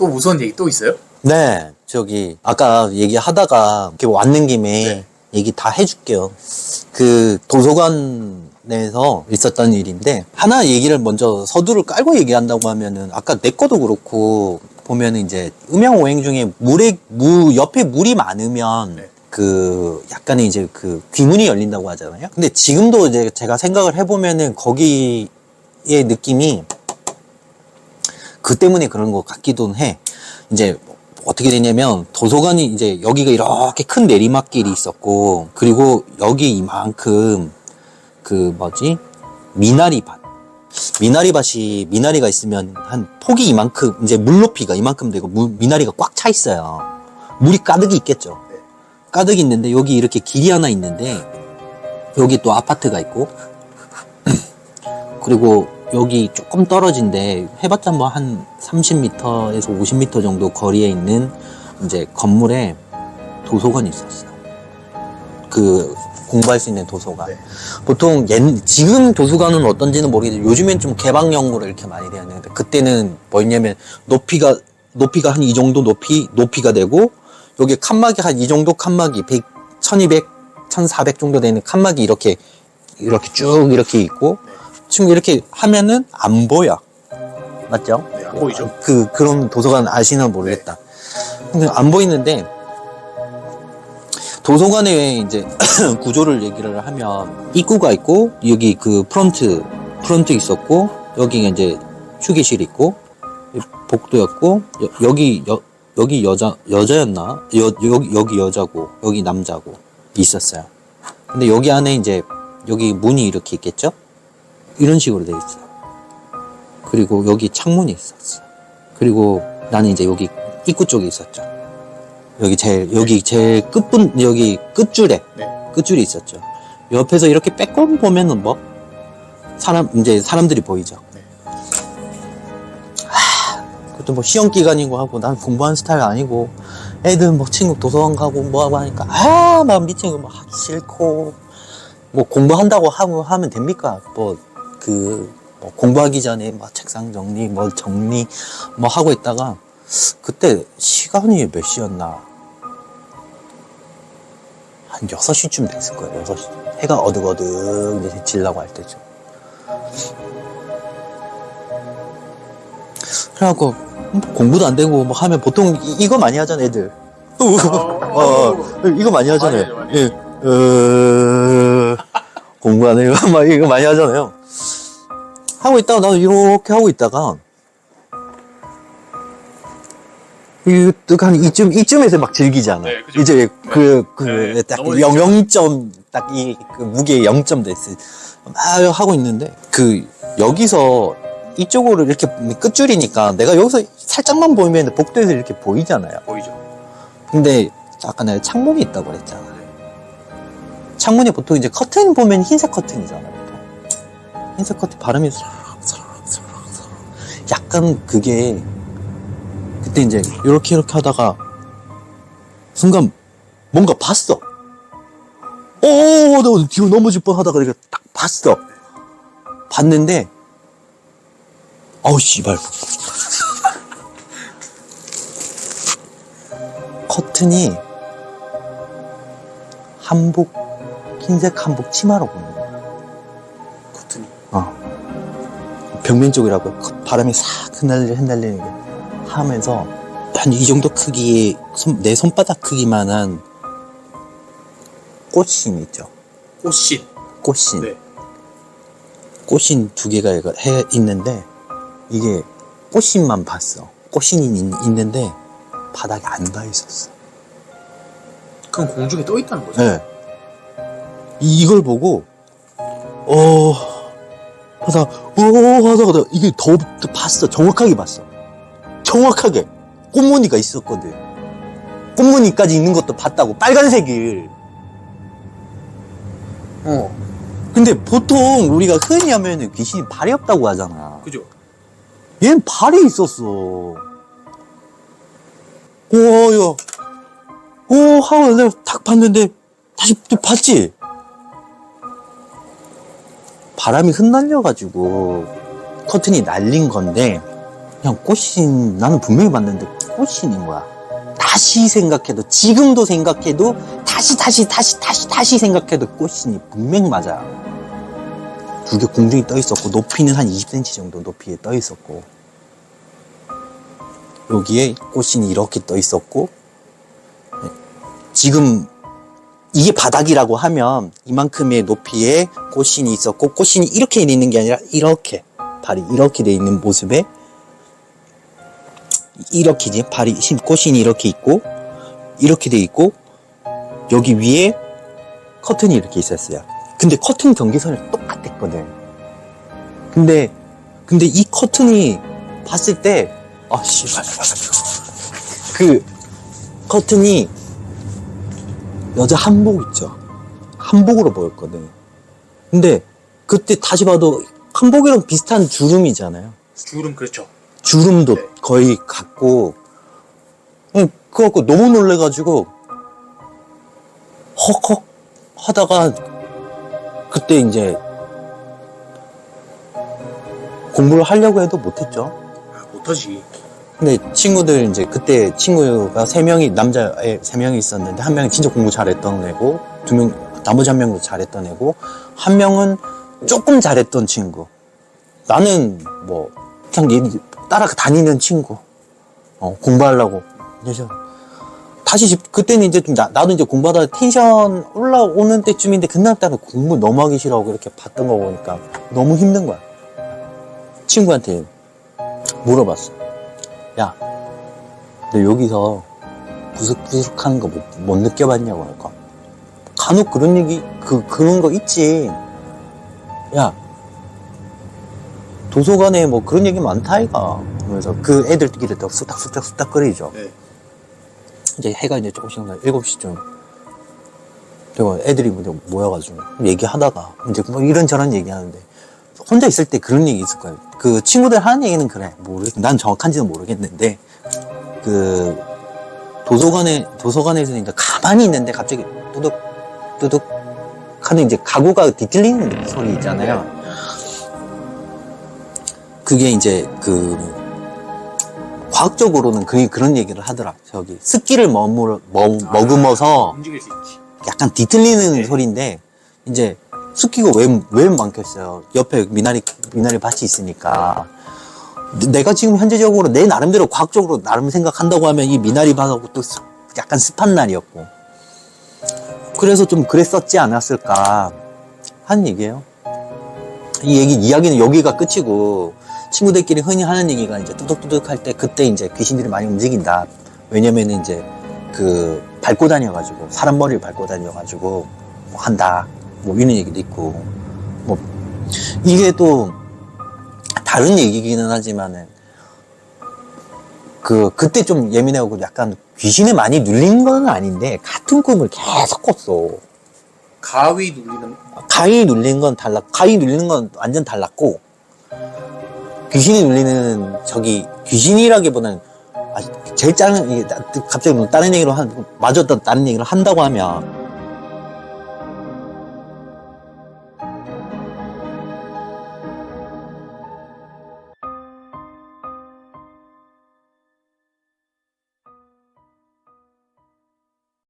또 무서운 얘기 또 있어요? 네, 저기 아까 얘기하다가 이렇게 왔는 김에 네. 얘기 다 해줄게요. 그 도서관에서 있었던 일인데 하나 얘기를 먼저 서두를 깔고 얘기한다고 하면은 아까 내 거도 그렇고 보면은 이제 음양 오행 중에 물에 무 옆에 물이 많으면 네. 그 약간의 이제 그 귀문이 열린다고 하잖아요. 근데 지금도 이제 제가 생각을 해보면은 거기의 느낌이 그 때문에 그런 것 같기도 해. 이제 어떻게 되냐면 도서관이 이제 여기가 이렇게 큰 내리막길이 있었고 그리고 여기 이만큼 그 뭐지 미나리 밭 미나리 밭이 미나리가 있으면 한 폭이 이만큼 이제 물 높이가 이만큼 되고 물- 미나리가 꽉 차 있어요. 물이 가득이 있겠죠. 네. 가득 있는데 여기 이렇게 길이 하나 있는데 여기 또 아파트가 있고 그리고 여기 조금 떨어진데 해봤자 뭐 한 30m에서 50m 정도 거리에 있는 이제 건물에 도서관이 있었어. 그 공부할 수 있는 도서관. 네. 보통 옛, 지금 도서관은 어떤지는 모르겠는데 요즘엔 좀 개방형으로 이렇게 많이 되었는데 그때는 뭐였냐면 높이가 높이가 한 이 정도 높이 높이가 되고 여기 칸막이 한 이 정도 칸막이 100, 1200, 1400 정도 되는 칸막이 이렇게 이렇게 쭉 이렇게 있고 지금 이렇게 하면은 안 보여. 맞죠? 네, 안 보이죠? 그 그런 도서관 아시나 모르겠다. 근데 안 보이는데 도서관의 이제 구조를 얘기를 하면 입구가 있고 여기 그 프런트 프런트 있었고 여기가 이제 휴게실 있고 복도였고 여, 여기 여, 여기 여자 여자였나 여, 여기 여기 여자고 여기 남자고 있었어요. 근데 여기 안에 이제 여기 문이 이렇게 있겠죠? 이런 식으로 돼 있어요. 그리고 여기 창문이 있었어. 그리고 나는 이제 여기 입구 쪽에 있었죠. 여기 제일 여기 제일 끝분 여기 끝줄에 네. 끝줄이 있었죠. 옆에서 이렇게 빼꼼 보면은 뭐 사람 이제 사람들이 보이죠. 네. 하, 그것도 뭐 시험 기간이고 하고 난 공부하는 스타일 아니고 애들 뭐 친구 도서관 가고 뭐 하고 하니까 아막 미친 거뭐 하기 싫고 뭐 공부한다고 하고 하면 됩니까? 뭐 그 공부하기 전에 뭐 책상 정리 뭐 정리 뭐 하고 있다가 그때 시간이 몇 시였나? 한 6시쯤 됐을 거예요. 6시. 해가 어둑어둑 이제 질라고 할 때죠 그래갖고 뭐 공부도 안 되고 뭐 하면 보통 이, 이거 많이 하잖아 애들. 어, 어, 이거 많이 하잖아요. 많이. 예. 어, 공부 안 해요. 막 이거 많이 하잖아요 하고 있다가 나도 이렇게 하고 있다가 이한 이쯤 이쯤에서 막 즐기잖아. 네, 그죠. 이제 그 네, 그딱 넘어지죠. 영 0점 딱 이 그 무게 0점 됐을 막 하고 있는데 그 여기서 이쪽으로 이렇게 끝줄이니까 내가 여기서 살짝만 보이면 복도에서 이렇게 보이잖아요. 보이죠? 근데 아까 내가 창문이 있다고 그랬잖아. 창문이 보통 이제 커튼 보면 흰색 커튼이잖아. 커튼 바람이 싹싹싹싹 약간 그게 그때 이제 이렇게 이렇게 하다가 순간 뭔가 봤어. 어, 나 뒤로 넘어질 뻔 하다가 이렇게 딱 봤어. 봤는데 어우 씨발 커튼이 한복 흰색 한복 치마로 보는 거야. 어. 벽면 쪽이라고 그 바람이 싹 흩날리, 흩날리는 게 하면서 한 이 정도 크기의 손- 내 손바닥 크기만한 꽃신 있죠. 꽃신. 꽃신. 네. 꽃신 두 개가 해 있는데 이게 꽃신만 봤어. 꽃신이 있, 있는데 바닥에 안 닿아 있었어. 그럼 공중에 떠 있다는 거죠? 네. 이- 이걸 보고, 어, 하다, 어, 하다, 하다, 이게 더, 더 봤어. 정확하게 봤어. 정확하게. 꽃무늬가 있었거든. 꽃무늬까지 있는 것도 봤다고. 빨간색을. 어. 근데 보통 우리가 흔히 하면은 귀신이 발이 없다고 하잖아. 그죠? 얘는 발이 있었어. 오, 야. 오, 하고 내가 탁 봤는데, 다시 또 봤지? 바람이 흩날려가지고, 커튼이 날린 건데, 그냥 꽃신 나는 분명히 봤는데 꽃신인 거야. 다시 생각해도 지금도 생각해도 다시 다시 다시 다시 다시 생각해도 꽃신이 분명 맞아요. 두개 공중에 떠 있었고 높이는 한 20cm 정도 높이에 떠 있었고 여기에 꽃신이 이렇게 떠 있었고 네. 지금 이게 바닥이라고 하면 이만큼의 높이에 꽃신이 있었고 꽃신이 이렇게 돼 있는 게 아니라 이렇게 발이 이렇게 돼 있는 모습에 이렇게지 발이 신- 꽃신이 이렇게 있고 이렇게 돼 있고 여기 위에 커튼이 이렇게 있었어요. 근데 커튼 경계선이 똑같았거든. 근데 근데 이 커튼이 봤을 때 아씨 그 커튼이 여자 한복 있죠. 한복으로 보였거든. 근데 그때 다시 봐도 한복이랑 비슷한 주름이잖아요. 주름 그렇죠. 주름도 네. 거의 같고 응, 그거 갖고 너무 놀래가지고 헉헉 하다가 그때 이제 공부를 하려고 해도 못했죠. 아, 못하지. 근데 친구들 이제 그때 친구가 세 명이 남자애 세 명이 있었는데 한 명이 진짜 공부 잘했던 애고 두 명 나머지 한 명도 잘했던 애고 한 명은 조금 잘했던 친구. 나는 뭐 그냥 얘 따라 다니는 친구. 어, 공부하려고. 그래서 다시 집 그때는 이제 좀 나, 나도 이제 공부하다 텐션 올라오는 때쯤인데 그날따라 공부 너무 하기 싫어하고 이렇게 봤던 거 보니까 너무 힘든 거야. 친구한테 물어봤어. 야, 너 여기서 부슥부슥 하는 거 못, 못 느껴봤냐고 할까? 간혹 그런 얘기, 그, 그런 거 있지. 야, 도서관에 뭐 그런 얘기 많다, 아이가. 그러면서 그 애들끼리 또 수닥수닥 수닥거리죠. 네. 이제 해가 이제 조금씩 나 7시쯤. 그리고 애들이 모여가지고 얘기하다가 이제 뭐 이런저런 얘기하는데 혼자 있을 때 그런 얘기 있을 거예요. 그 친구들 하는 얘기는 그래. 모르겠, 난 정확한지는 모르겠는데 그 도서관에 도서관에서 이제 가만히 있는데 갑자기 뚜둑 뚜둑 하는 이제 가구가 뒤틀리는 소리 있잖아요. 그게 이제 그 과학적으로는 그게 그런 얘기를 하더라. 저기 습기를 머물, 머, 머금어서 움직일 수 있지. 약간 뒤틀리는 네. 소리인데 이제 습기가 왜, 왜 많겠어요? 옆에 미나리, 미나리 밭이 있으니까. 내가 지금 현재적으로 내 나름대로 과학적으로 나름 생각한다고 하면 이 미나리 밭하고 또 습- 약간 습한 날이었고. 그래서 좀 그랬었지 않았을까 하는 얘기예요. 이 얘기, 이야기는 여기가 끝이고 친구들끼리 흔히 하는 얘기가 이제 뚜둑뚜둑 할 때 그때 이제 귀신들이 많이 움직인다. 왜냐면은 이제 그 밟고 다녀가지고 사람 머리를 밟고 다녀가지고 뭐 한다. 뭐 이런 얘기도 있고 뭐 이게 또 다른 얘기기는 하지만은 그 그때 좀 예민하고 약간 귀신에 많이 눌린 건 아닌데 같은 꿈을 계속 꿨어. 가위 눌리는 가위 눌린 건 달랐, 가위 눌리는 건 완전 달랐고, 귀신이 눌리는, 저기, 귀신이라기보다는, 아, 제일 짜는, 이게, 갑자기 뭐 다른 얘기로 한, 마저 또 다른 얘기를 한다고 하면,